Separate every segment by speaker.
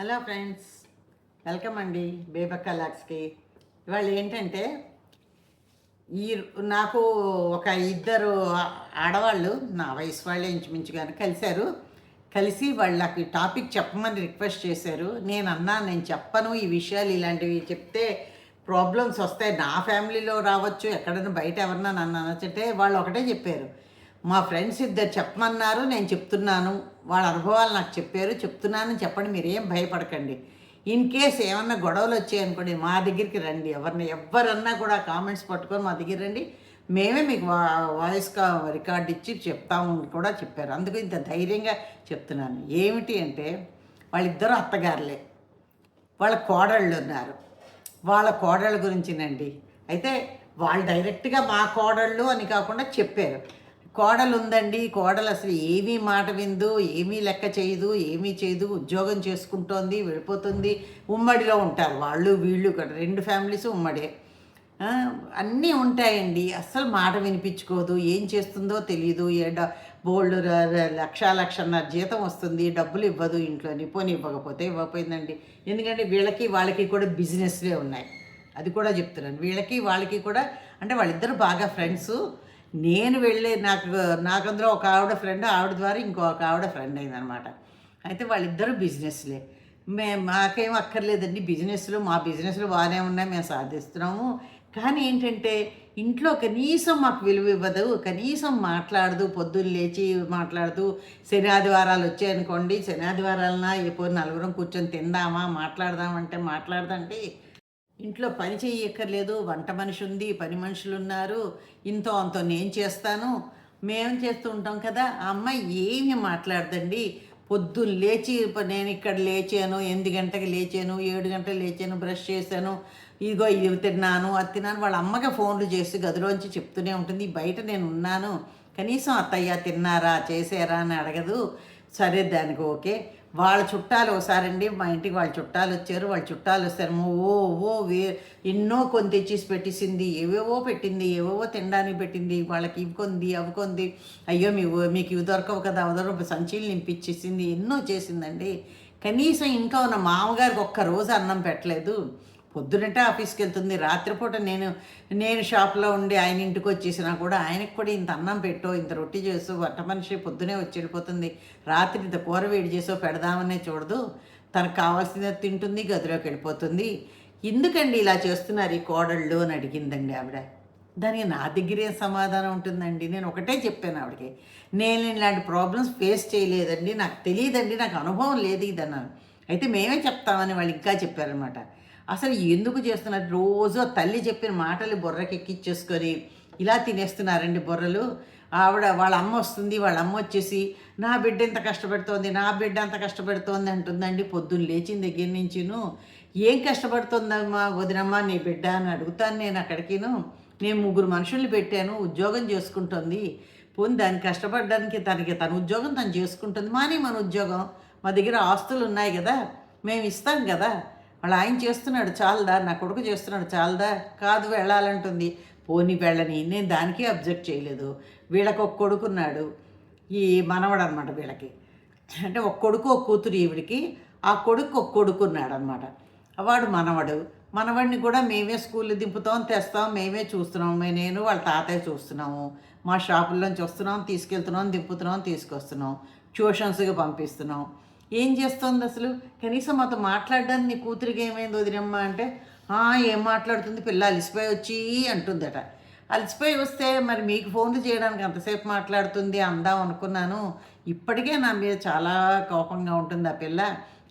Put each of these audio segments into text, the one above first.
Speaker 1: Hello friends welcome అండి బేబక్క లాక్స్కి. ఇవాళ ఏంటంటే ఈ నాకు ఒక ఇద్దరు ఆడవాళ్ళు నా వయసు వాళ్ళే ఇంచుమించుగానే కలిశారు. కలిసి వాళ్ళకి టాపిక్ చెప్పమని రిక్వెస్ట్ చేశారు. నేను అన్నా నేను చెప్పను ఈ విషయాలు ఇలాంటివి చెప్తే ప్రాబ్లమ్స్ వస్తాయి. నా ఫ్యామిలీలో రావచ్చు ఎక్కడైనా బయట ఎవరన్నా నన్ను అనొచ్చంటే వాళ్ళు ఒకటే చెప్పారు. మా ఫ్రెండ్స్ ఇద్దరు చెప్పమన్నారు నేను చెప్తున్నాను. వాళ్ళ అనుభవాలు నాకు చెప్పారు. చెప్తున్నాను చెప్పండి మీరేం భయపడకండి. ఇన్ కేస్ ఏమన్నా గొడవలు వచ్చాయనుకోండి మా దగ్గరికి రండి. ఎవరిని ఎవరన్నా కూడా కామెంట్స్ పట్టుకొని మా దగ్గర రండి. మేమే మీకు వా వాయిస్ కా రికార్డ్ ఇచ్చి చెప్తాము అని కూడా చెప్పారు. అందుకు ఇంత ధైర్యంగా చెప్తున్నాను. ఏమిటి అంటే వాళ్ళిద్దరూ అత్తగారులే. వాళ్ళ కోడళ్ళు ఉన్నారు. వాళ్ళ కోడళ్ళ గురించినండి అయితే వాళ్ళు డైరెక్ట్గా మా కోడళ్ళు అని కాకుండా చెప్పారు. కోడలు ఉందండి కోడలు అసలు ఏమీ మాట విందు ఏమీ లెక్క చేయదు ఏమీ చేయదు. ఉద్యోగం చేసుకుంటోంది వెళ్ళిపోతుంది. ఉమ్మడిలో ఉంటారు వాళ్ళు వీళ్ళు కూడా. రెండు ఫ్యామిలీస్ ఉమ్మడే. అన్నీ ఉంటాయండి. అస్సలు మాట వినిపించుకోదు. ఏం చేస్తుందో తెలియదు ఏ డ బోల్డ్ లక్ష లక్షన్నర జీతం వస్తుంది. డబ్బులు ఇవ్వదు ఇంట్లోని. పోనీ ఇవ్వకపోతే ఇవ్వకపోయిందండి. ఎందుకంటే వీళ్ళకి వాళ్ళకి కూడా బిజినెస్లే ఉన్నాయి. అది కూడా చెప్తున్నాను. వీళ్ళకి వాళ్ళకి కూడా అంటే వాళ్ళిద్దరు బాగా ఫ్రెండ్స్. నేను వెళ్ళే నాకు నాకందరూ ఒక ఆవిడ ఫ్రెండ్ ఆవిడ ద్వారా ఇంకో ఒక ఆవిడ ఫ్రెండ్ అయిందనమాట అయితే వాళ్ళిద్దరూ బిజినెస్లే మే మాకేం అక్కర్లేదండి. బిజినెస్లు మా బిజినెస్లు బాగానే ఉన్నాయి మేము సాధిస్తున్నాము. కానీ ఏంటంటే ఇంట్లో కనీసం మాకు విలువ ఇవ్వదు కనీసం మాట్లాడదు పొద్దున్న లేచి మాట్లాడుతూ శనాదివారాలు వచ్చాయనుకోండి శని ఎప్పుడు నలుగురం కూర్చొని తిందామా మాట్లాడదామంటే మాట్లాడదంటే ఇంట్లో పని చేయక్కర్లేదు వంట మనిషి ఉంది పని మనుషులు ఉన్నారు ఇంతో అంతో నేను చేస్తాను మేము చేస్తూ ఉంటాం కదా ఆ అమ్మాయి ఏమి మాట్లాడదండి. పొద్దున్న లేచి నేను ఇక్కడ లేచాను ఎనిమిది గంటకి లేచాను ఏడు గంటలు లేచాను బ్రష్ చేశాను ఇదిగో ఇది తిన్నాను అది తిన్నాను వాళ్ళ అమ్మకి ఫోన్లు చేసి గదిలోంచి చెప్తూనే ఉంటుంది బయట నేను ఉన్నాను కనీసం అత్తయ్య తిన్నారా చేసారా అని అడగదు. సరే దానికి ఓకే. వాళ్ళ చుట్టాలు ఒకసారండి మా ఇంటికి వాళ్ళ చుట్టాలు వచ్చారు. వాళ్ళ చుట్టాలు వస్తారు. ఓ ఓ వే ఎన్నో కొని తెచ్చేసి పెట్టేసింది. ఏవేవో పెట్టింది ఏవేవో తినడానికి పెట్టింది. వాళ్ళకి ఇవి కొంది అవి కొంది. అయ్యో మీ మీకు ఇవి దొరకవు కదా. అవి సంచీలు నింపించేసింది ఎన్నో చేసిందండి. కనీసం ఇంట్లో ఉన్న మామగారికి ఒక్క రోజు అన్నం పెట్టలేదు. పొద్దునంటే ఆఫీస్కి వెళ్తుంది రాత్రిపూట నేను నేను షాప్లో ఉండి ఆయన ఇంటికి వచ్చేసినా కూడా ఆయనకు కూడా ఇంత అన్నం పెట్టో ఇంత రొట్టి చేసో వంట మనిషి పొద్దునే వచ్చి వెళ్ళిపోతుంది. రాత్రి ఇంత కూర వేడి చేసో పెడదామనే చూడదు. తనకు కావాల్సింది తింటుంది గదిలోకి వెళ్ళిపోతుంది. ఎందుకండి ఇలా చేస్తున్నారు ఈ కోడళ్ళు అని అడిగిందండి ఆవిడ. దానికి నా దగ్గరే సమాధానం ఉంటుందండి? నేను ఒకటే చెప్పాను ఆవిడకి. నేను ఇలాంటి ప్రాబ్లమ్స్ ఫేస్ చేయలేదండి. నాకు తెలియదండి. నాకు అనుభవం లేదు ఇది అయితే మేమే చెప్తామని వాళ్ళు ఇంకా చెప్పారనమాట అసలు ఎందుకు చేస్తున్నారు? రోజు తల్లి చెప్పిన మాటలు బుర్రకి ఎక్కిచ్చేసుకొని ఇలా తినేస్తున్నారండి బుర్రలు. ఆవిడ వాళ్ళ అమ్మ వస్తుంది వాళ్ళ అమ్మ వచ్చేసి నా బిడ్డ ఎంత కష్టపెడుతోంది నా బిడ్డ అంత కష్టపెడుతోంది అంటుందండి పొద్దున్న లేచిన దగ్గర నుంచిను. ఏం కష్టపడుతుందమ్మా వదినమ్మా నీ బిడ్డ అని అడుగుతాను నేను అక్కడికిను. నేను ముగ్గురు మనుషుల్ని పెట్టాను ఉద్యోగం చేసుకుంటుంది. పోనీ దాన్ని కష్టపడడానికి తనకి తన ఉద్యోగం తను చేసుకుంటుంది. మానే మన ఉద్యోగం? మా దగ్గర ఆస్తులు ఉన్నాయి కదా మేము ఇస్తాం కదా. వాళ్ళ ఆయన చేస్తున్నాడు చాలదా? నా కొడుకు చేస్తున్నాడు చాలదా? కాదు వెళ్ళాలంటుంది. పోనీ వెళ్ళని నేను దానికే అబ్జెక్ట్ చేయలేదు. వీళ్ళకి ఒక కొడుకున్నాడు. ఈ మనవడు అనమాట వీళ్ళకి. అంటే ఒక కొడుకు ఒక కూతురు ఈవిడికి. ఆ కొడుకు ఒక కొడుకున్నాడు అనమాట వాడు మనవడు. మనవడిని కూడా మేమే స్కూల్లో దింపుతాం తెస్తాం మేమే చూస్తున్నాం. మే- నేను వాళ్ళ తాతయ్య చూస్తున్నాము. మా షాపుల్లోంచి వస్తున్నాం తీసుకెళ్తున్నాం దింపుతున్నాం తీసుకొస్తున్నాం. ట్యూషన్స్గా పంపిస్తున్నాం. ఏం చేస్తుంది అసలు? కనీసం మాతో మాట్లాడడానికి నీ కూతురికి ఏమైంది వదినమ్మ అంటే "ఆ, ఏం మాట్లాడుతుంది? పిల్ల అలిసిపోయి వచ్చి అంటుందట. అలసిపోయి వస్తే మరి మీకు ఫోన్లు చేయడానికి అంతసేపు మాట్లాడుతుంది అందాం అనుకున్నాను. ఇప్పటికే నా మీద చాలా కోపంగా ఉంటుంది ఆ పిల్ల.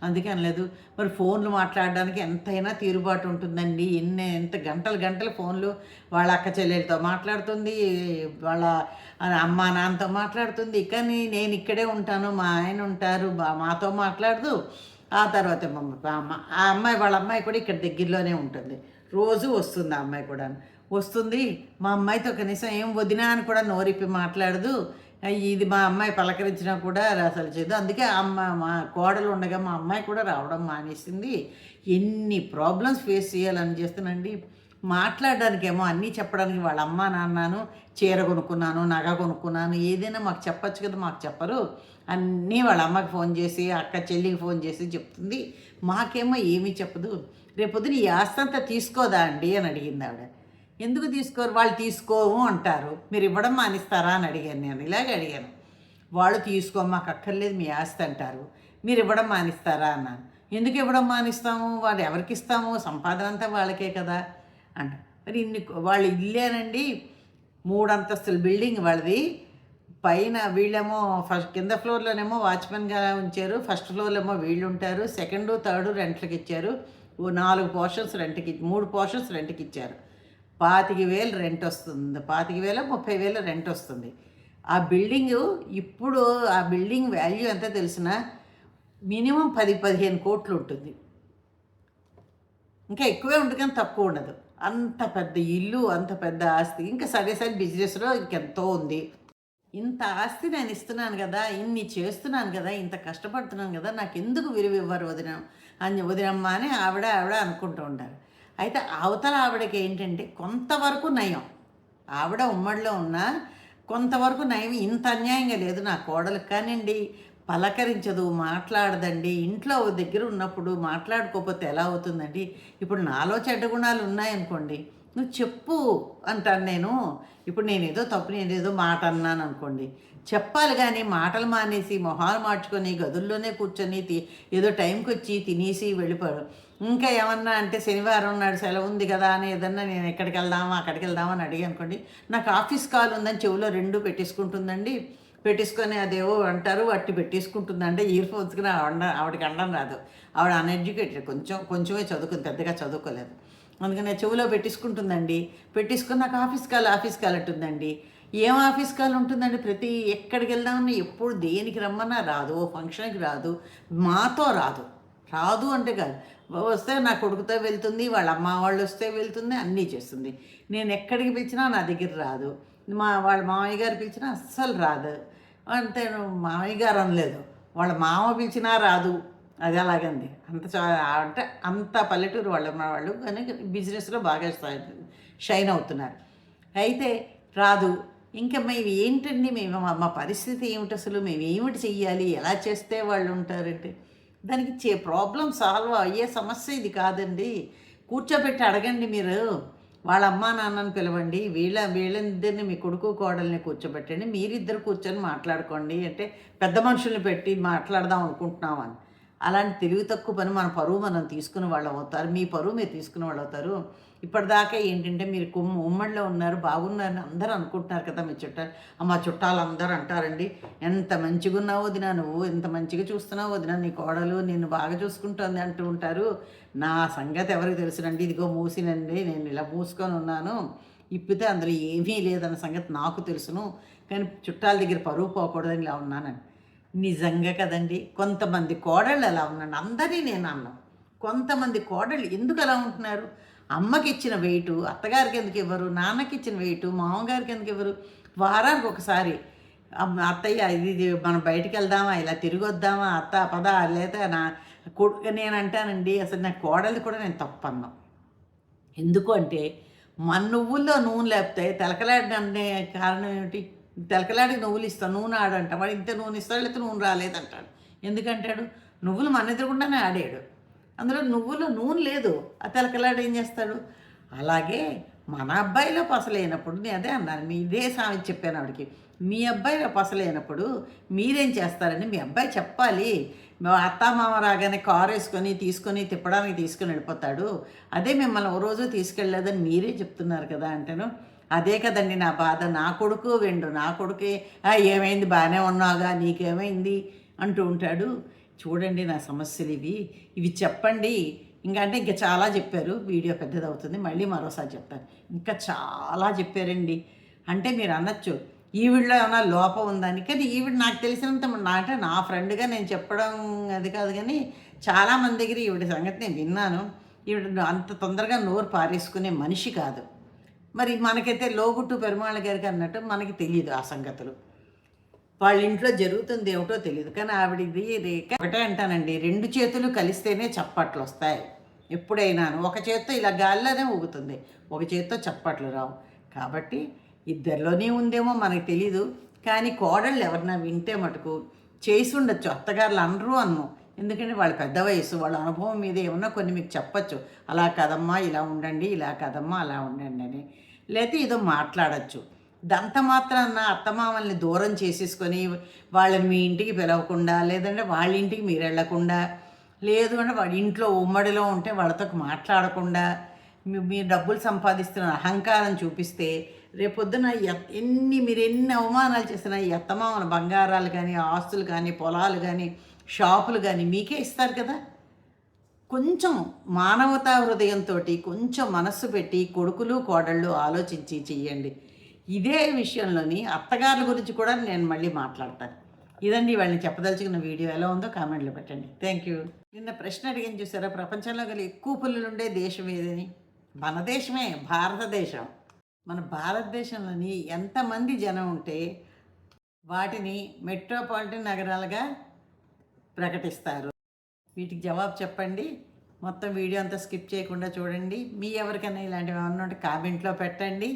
Speaker 1: అందుకే అనలేదు. మరి ఫోన్లు మాట్లాడడానికి ఎంతైనా తీరుబాటు ఉంటుందండి. ఎన్ని ఎంత గంటలు గంటలు ఫోన్లు వాళ్ళ అక్క చెల్లెలతో మాట్లాడుతుంది వాళ్ళ అమ్మ నాన్నతో మాట్లాడుతుంది. కానీ నేను ఇక్కడే ఉంటాను మా ఆయన ఉంటారు మా- మాతో మాట్లాడదు. ఆ తర్వాత మా అమ్మ ఆ అమ్మాయి వాళ్ళ అమ్మాయి కూడా ఇక్కడ దగ్గరలోనే ఉంటుంది. రోజు వస్తుంది ఆ అమ్మాయి కూడా వస్తుంది మా అమ్మాయితో కనీసం ఏం వదినా అని కూడా నోరిప్పి మాట్లాడదు. ఇది మా అమ్మాయి పలకరించినా కూడా అసలు చేయదు. అందుకే అమ్మ మా కోడలు ఉండగా మా అమ్మాయి కూడా రావడం మానేసింది. ఎన్ని ప్రాబ్లమ్స్ ఫేస్ చేయాలని చేస్తున్నాండి మాట్లాడడానికేమో అన్నీ చెప్పడానికి వాళ్ళ అమ్మ నాన్నను చీర కొనుక్కున్నాను నగ కొనుక్కున్నాను ఏదైనా మాకు చెప్పచ్చు కదా మాకు చెప్పరు. అన్నీ వాళ్ళ అమ్మకి ఫోన్ చేసి అక్క చెల్లికి ఫోన్ చేసి చెప్తుంది. మాకేమో ఏమీ చెప్పదు. రేపొద్దున ఈ ఆస్తంతా తీసుకోదా అండి అని అడిగింది ఆవిడ. ఎందుకు తీసుకోరు? వాళ్ళు తీసుకోము అంటారు. మీరు ఇవ్వడం మానిస్తారా అని అడిగాను నేను. ఇలాగే అడిగాను. వాళ్ళు తీసుకో మాకు అక్కర్లేదు మీ ఆస్తి అంటారు. మీరు ఇవ్వడం మానిస్తారా అన్నాను. ఎందుకు ఇవ్వడం మానిస్తాము? వాళ్ళు ఎవరికి ఇస్తాము? సంపాదన అంతా వాళ్ళకే కదా అంట. మరి ఇన్ని వాళ్ళు ఇల్లేనండి. మూడు అంతస్తుల బిల్డింగ్ వాళ్ళది. పైన వీళ్ళేమో ఫస్ట్ కింద ఫ్లోర్లోనేమో వాచ్మెన్గా ఉంచారు. ఫస్ట్ ఫ్లోర్లో ఏమో వీళ్ళు ఉంటారు సెకండ్ థర్డ్ రెంట్లకి ఇచ్చారు ఓ నాలుగు పోర్షన్స్ రెంట్కి మూడు పోర్షన్స్ రెంట్కి ఇచ్చారు పాతిక వేలు రెంట్ వస్తుంది. పాతిక వేల ముప్పై వేలు రెంట్ వస్తుంది. ఆ బిల్డింగ్ ఇప్పుడు ఆ బిల్డింగ్ వాల్యూ ఎంత తెలిసిన మినిమం పది పదిహేను కోట్లు ఉంటుంది. ఇంకా ఎక్కువే ఉంటుంది కానీ తక్కువ ఉండదు. అంత పెద్ద ఇల్లు అంత పెద్ద ఆస్తి. ఇంకా సరే సరే బిజినెస్లో ఇంకెంతో ఉంది. ఇంత ఆస్తి నేను ఇస్తున్నాను కదా ఇన్ని చేస్తున్నాను కదా ఇంత కష్టపడుతున్నాను కదా నాకు ఎందుకు విలువ ఇవ్వరు వదిన అని వదినమ్మ అని ఆవిడ ఆవిడ అనుకుంటూ ఉంటారు. అయితే అవతల ఆవిడకి ఏంటంటే కొంతవరకు నయం. ఆవిడ ఉమ్మడిలో ఉన్న కొంతవరకు నయం. ఇంత అన్యాయంగా లేదు నా కోడలు కానివ్వండి పలకరించదు మాట్లాడదండి. ఇంట్లో దగ్గర ఉన్నప్పుడు మాట్లాడుకోకపోతే ఎలా అవుతుందండి? ఇప్పుడు నాలో చెడ్డ గుణాలు ఉన్నాయనుకోండి. నువ్వు చెప్పు అంటాను నేను. ఇప్పుడు నేను ఏదో తప్పు నేనేదో ఏదో మాట అన్నాను అనుకోండి. చెప్పాలి కానీ మాటలు మానేసి మొహాలు మార్చుకొని గదుల్లోనే కూర్చొని తి ఏదో టైంకి వచ్చి తినేసి వెళ్ళిపో ఇంకా ఏమన్నా అంటే శనివారం నాడు సెలవు ఉంది కదా అని ఏదన్నా నేను ఎక్కడికి వెళ్దామా అక్కడికి వెళ్దామా అని అడిగి అనుకోండి. నాకు ఆఫీస్ కాల్ ఉందని చెవిలో రెండు పెట్టేసుకుంటుందండి. పెట్టేసుకొని అదేవో అంటారు వట్టి పెట్టేసుకుంటుందంటే ఇయర్ ఫోన్స్కి ఆవిడ ఆవిడకి అండం రాదు. ఆవిడ అన్ఎడ్యుకేటెడ్ కొంచెం కొంచెమే చదువుకుంది పెద్దగా చదువుకోలేదు. అందుకని చెవిలో పెట్టేసుకుంటుందండి. పెట్టేసుకుని నాకు ఆఫీస్ కాల్ ఆఫీస్ కాల్ అంటుందండి. ఏం ఆఫీస్ కాల్ ఉంటుందండి? ప్రతి ఎక్కడికి వెళ్దామని ఎప్పుడు దేనికి రమ్మన్నా రాదు ఓ ఫంక్షన్కి రాదు మాతో రాదు. రాదు అంటే కాదు. వస్తే నా కొడుకుతో వెళ్తుంది వాళ్ళ అమ్మ వాళ్ళు వస్తే వెళ్తుంది అన్నీ చేస్తుంది. నేను ఎక్కడికి పిలిచినా నా దగ్గర రాదు. మా వాళ్ళ మామయ్య గారు పిలిచినా అస్సలు రాదు. అంటే నువ్వు మామయ్య గారు అనలేదు. వాళ్ళ మామ పిలిచినా రాదు. అది అలాగంది. అంత అంటే అంత పల్లెటూరు వాళ్ళు మా వాళ్ళు కానీ బిజినెస్లో బాగా షైన్ అవుతున్నారు. అయితే రాదు. ఇంకా మేము ఏంటండి? మేము మా- మా పరిస్థితి ఏమిటి అసలు? మేము ఏమిటి చెయ్యాలి? ఎలా చేస్తే వాళ్ళు ఉంటారంటే దానికి చే ప్రాబ్లం సాల్వ్ అయ్యే సమస్య ఇది కాదండి. కూర్చోబెట్టి అడగండి మీరు. వాళ్ళ అమ్మా నాన్నని పిలవండి. వీళ్ళ వీళ్ళిద్దరిని మీ కొడుకు కోడల్ని కూర్చోబెట్టండి. మీరిద్దరు కూర్చొని మాట్లాడుకోండి. అంటే పెద్ద మనుషుల్ని పెట్టి మాట్లాడదాం అనుకుంటున్నాం అని. అలాంటి తెలివి తక్కువ పని మన పరువు మనం తీసుకునే వాళ్ళు అవుతారు. మీ పరువు మీరు తీసుకునే వాళ్ళు అవుతారు. ఇప్పటిదాకా ఏంటంటే మీరు కుమ్మ ఉమ్మడిలో ఉన్నారు బాగున్నారని అందరూ అనుకుంటున్నారు కదా మీ చుట్టాలు మా చుట్టాలు అందరూ అంటారండి. ఎంత మంచిగా ఉన్నావు వదినా నువ్వు? ఎంత మంచిగా చూస్తున్నావు వదినా? నీ కోడలు నిన్ను బాగా చూసుకుంటుంది అంటూ ఉంటారు. నా సంగతి ఎవరికి తెలుసునండి? ఇదిగో మూసినండి నేను ఇలా మూసుకొని ఉన్నాను. ఇప్పితే అందులో ఏమీ లేదన్న సంగతి నాకు తెలుసును. కానీ చుట్టాల దగ్గర పరువు పోకూడదని ఇలా ఉన్నానని నిజంగా కదండి. కొంతమంది కోడళ్ళు అలా ఉన్నాను. అందరినీ నేను అన్నాను కొంతమంది కోడళ్ళు ఎందుకు అలా ఉంటున్నారు? అమ్మకి ఇచ్చిన వెయిట్ అత్తగారికి ఎందుకు ఇవ్వరు? నాన్నకి ఇచ్చిన వెయిట్ మామగారికి ఎందుకు ఇవ్వరు? వారానికి ఒకసారి అత్తయ్య ఇది మనం బయటికి వెళ్దామా? ఇలా తిరిగి వద్దామా? అత్త పద లేదా నా కొడుకు నేను అంటానండి. అసలు నా కోడలు కూడా నేను తప్పు ఎందుకు అంటే మన నువ్వుల్లో నూనె లేపితే తెలకలాడనే కారణం ఏమిటి? తెలకలాడికి నువ్వులు ఇస్తాను నూనె ఆడంట. వాడు ఇంత నూనె ఇస్తాడు లేకపోతే నూనె రాలేదంటాడు. ఎందుకంటాడు? నువ్వులు మన ఎదురుకుండానే ఆడాడు. అందులో నువ్వులో నూనె లేదు. ఆ తెలకలాడు ఏం చేస్తాడు? అలాగే మన అబ్బాయిలో పసలేనప్పుడు నేను అదే అన్నాను మీ ఇదే సామెత చెప్పాను ఆవిడకి. మీ అబ్బాయిలో పసలేనప్పుడు మీరేం చేస్తారని మీ అబ్బాయి చెప్పాలి. మా అత్త మామ రాగానే కారు వేసుకొని తీసుకొని తిప్పడానికి తీసుకొని వెళ్ళిపోతాడు. అదే మిమ్మల్ని ఓ రోజు తీసుకెళ్ళలేదని మీరే చెప్తున్నారు కదా అంటాను అదే కదండి నా బాధ. నా కొడుకు వెండు. నా కొడుకే ఏమైంది? బాగానే ఉన్నాగా నీకేమైంది? అంటూ ఉంటాడు. చూడండి నా సమస్యలు ఇవి. ఇవి చెప్పండి. ఇంకా అంటే ఇంకా చాలా చెప్పారు. వీడియో పెద్దది అవుతుంది మళ్ళీ మరోసారి చెప్తాను. ఇంకా చాలా చెప్పారండి. అంటే మీరు అనొచ్చు. ఈవిడలో ఏమైనా లోపం ఉందని కానీ ఈవిడ నాకు తెలిసినంత నా అంటే నా ఫ్రెండ్గా నేను చెప్పడం అది కాదు కానీ చాలామంది దగ్గర ఈవిడ సంగతి నేను విన్నాను. ఈవిడ అంత తొందరగా నోరు పారేసుకునే మనిషి కాదు. మరి మనకైతే లోగుట్టు పెరుమాళ్ళ గారికి అన్నట్టు మనకి తెలియదు ఆ సంగతులు. వాళ్ళ ఇంట్లో జరుగుతుంది ఏమిటో తెలియదు. కానీ ఆవిడది రేఖ ఒకటే అంటానండి రెండు చేతులు కలిస్తేనే చప్పట్లు వస్తాయి. ఎప్పుడైనా ఒక చేత్తో ఇలా గాల్లోనే ఊగుతుంది ఒక చేత్తో చప్పట్లు రావు. కాబట్టి ఇద్దరిలోనే ఉందేమో మనకు తెలీదు. కానీ కోడళ్ళు ఎవరన్నా వింటే మటుకు చేసి ఉండొచ్చు అత్తగారులు అనరు అన్ను. ఎందుకంటే వాళ్ళ పెద్ద వయసు వాళ్ళ అనుభవం మీద ఏమన్నా కొన్ని మీకు చెప్పచ్చు. అలా కదమ్మా ఇలా ఉండండి ఇలా కదమ్మా అలా ఉండండి అని. లేకపోతే ఏదో మాట్లాడచ్చు. దంత మాత్రాన అత్తమామల్ని దూరం చేసేసుకొని వాళ్ళని మీ ఇంటికి పిలవకుండా లేదంటే వాళ్ళ ఇంటికి మీరు వెళ్ళకుండా లేదు అంటే వాళ్ళ ఇంట్లో ఉమ్మడిలో ఉంటే వాళ్ళతో మాట్లాడకుండా మీరు డబ్బులు సంపాదిస్తున్న అహంకారం చూపిస్తే రేపొద్దున ఎ- ఎన్ని మీరు ఎన్ని అవమానాలు చేసినా ఈ అత్తమామల బంగారాలు కానీ ఆస్తులు కానీ పొలాలు కానీ షాపులు కానీ మీకే ఇస్తారు కదా? కొంచెం మానవతా హృదయంతో కొంచెం మనస్సు పెట్టి కొడుకులు కోడళ్ళు ఆలోచించి చెయ్యండి. ఇదే విషయంలోని అత్తగారుల గురించి కూడా నేను మళ్ళీ మాట్లాడతాను. ఇదండి వాళ్ళని చెప్పదలుచుకున్న వీడియో. ఎలా ఉందో కామెంట్లో పెట్టండి. థ్యాంక్ యూ నిన్న ప్రశ్న అడిగిన చూసారా? ప్రపంచంలో గల ఎక్కువ పుల్లులు ఉండే దేశం ఏదని? మన దేశమే భారతదేశం. మన భారతదేశంలోని ఎంతమంది జనం ఉంటే వాటిని మెట్రోపాలిటన్ నగరాలుగా ప్రకటిస్తారు. వీటికి జవాబు చెప్పండి. మొత్తం వీడియో అంతా స్కిప్ చేయకుండా చూడండి. మీ ఎవరికైనా ఇలాంటివి ఏమన్నా ఉంటే కామెంట్లో పెట్టండి.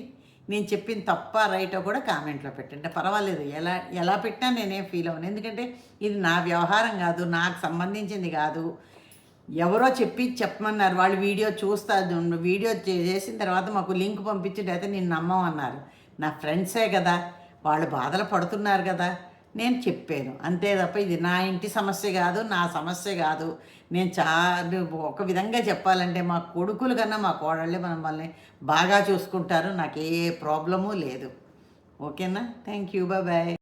Speaker 1: నేను చెప్పిన తప్ప రైటో కూడా కామెంట్లో పెట్టండి. పర్వాలేదు ఎలా ఎలా పెట్టినా నేనేం ఫీల్ అవ్వను. ఎందుకంటే ఇది నా వ్యవహారం కాదు నాకు సంబంధించింది కాదు. ఎవరో చెప్పి చెప్పమన్నారు వాళ్ళు వీడియో చూస్తా వీడియో చేసిన తర్వాత మాకు లింక్ పంపించడం అయితే నేను నమ్మమన్నారు. నా ఫ్రెండ్సే కదా వాళ్ళు బాధలు పడుతున్నారు కదా. నేను చెప్పాను. అంతే తప్ప ఇది నా ఇంటి సమస్య కాదు నా సమస్య కాదు. నేను చా ఒక విధంగా చెప్పాలంటే మా కొడుకులు కన్నా మా కోడళ్ళే మమ్మల్ని బాగా చూసుకుంటారు. నాకు ఏ ప్రాబ్లము లేదు. ఓకేనా? Thank you. బాయ్.